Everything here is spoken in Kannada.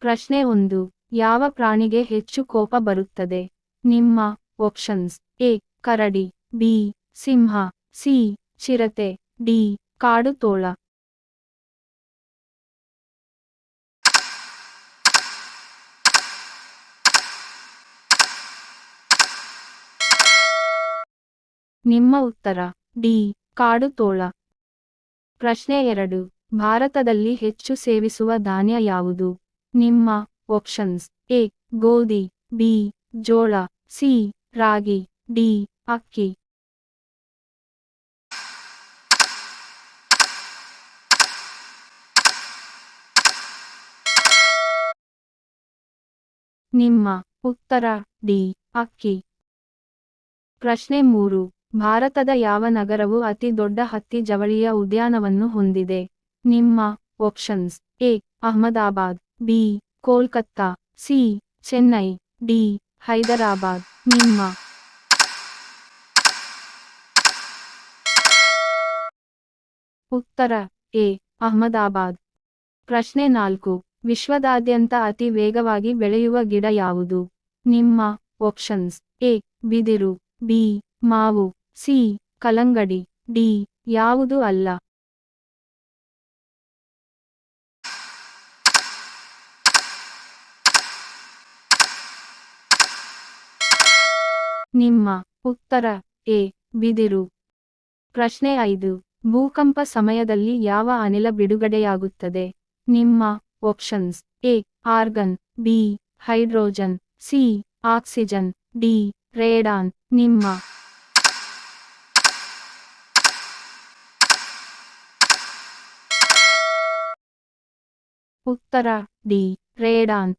ಪ್ರಶ್ನೆ ಒಂದು, ಯಾವ ಪ್ರಾಣಿಗೆ ಹೆಚ್ಚು ಕೋಪ ಬರುತ್ತದೆ? ನಿಮ್ಮ ಆಪ್ಷನ್ಸ್ ಎ, ಕರಡಿ, ಬಿ, ಸಿಂಹ, ಸಿ, ಚಿರತೆ, ಡಿ, ಕಾಡು ತೋಳ. ನಿಮ್ಮ ಉತ್ತರ, ಡಿ, ಕಾಡು ತೋಳ. ಪ್ರಶ್ನೆ ಎರಡು, ಭಾರತದಲ್ಲಿ ಹೆಚ್ಚು ಸೇವಿಸುವ ಧಾನ್ಯ ಯಾವುದು? ನಿಮ್ಮ ಆಪ್ಷನ್ಸ್ ಎ ಗೋಧಿ ಬಿ ಜೋಳ ಸಿ ರಾಗಿ ಡಿ ಅಕ್ಕಿ. ನಿಮ್ಮ ಉತ್ತರ ಡಿ ಅಕ್ಕಿ. ಪ್ರಶ್ನೆ ಮೂರು, ಭಾರತದ ಯಾವ ನಗರವು ಅತಿ ದೊಡ್ಡ ಹತ್ತಿ ಜವಳಿಯ ಉದ್ಯಾನವನ್ನು ಹೊಂದಿದೆ? ನಿಮ್ಮ options A Ahmedabad. B, Kolkata, C, Chennai, D, Hyderabad, ನಿಮ್ಮ. ಉತ್ತರ, ಎ, ಅಹಮದಾಬಾದ್. ಪ್ರಶ್ನೆ ನಾಲ್ಕು, ವಿಶ್ವದಾದ್ಯಂತ ಅತಿ ವೇಗವಾಗಿ ಬೆಳೆಯುವ ಗಿಡ ಯಾವುದು? ನಿಮ್ಮ ಆಪ್ಷನ್ಸ್ ಎ, ಬಿದಿರು, ಬಿ, ಮಾವು, ಸಿ ಕಲಂಗಡಿ ಡಿ, ಯಾವುದು ಅಲ್ಲ. ನಿಮ್ಮ ಉತ್ತರ ಎ. ಬಿದಿರು. ಪ್ರಶ್ನೆ ಐದು. ಭೂಕಂಪ ಸಮಯದಲ್ಲಿ ಯಾವ ಅನಿಲ ಬಿಡುಗಡೆಯಾಗುತ್ತದೆ? ನಿಮ್ಮ options A. Argon, B. Hydrogen, C. Oxygen, D. Radon. ನಿಮ್ಮ ಉತ್ತರ ಡಿ. ರೇಡಾನ್.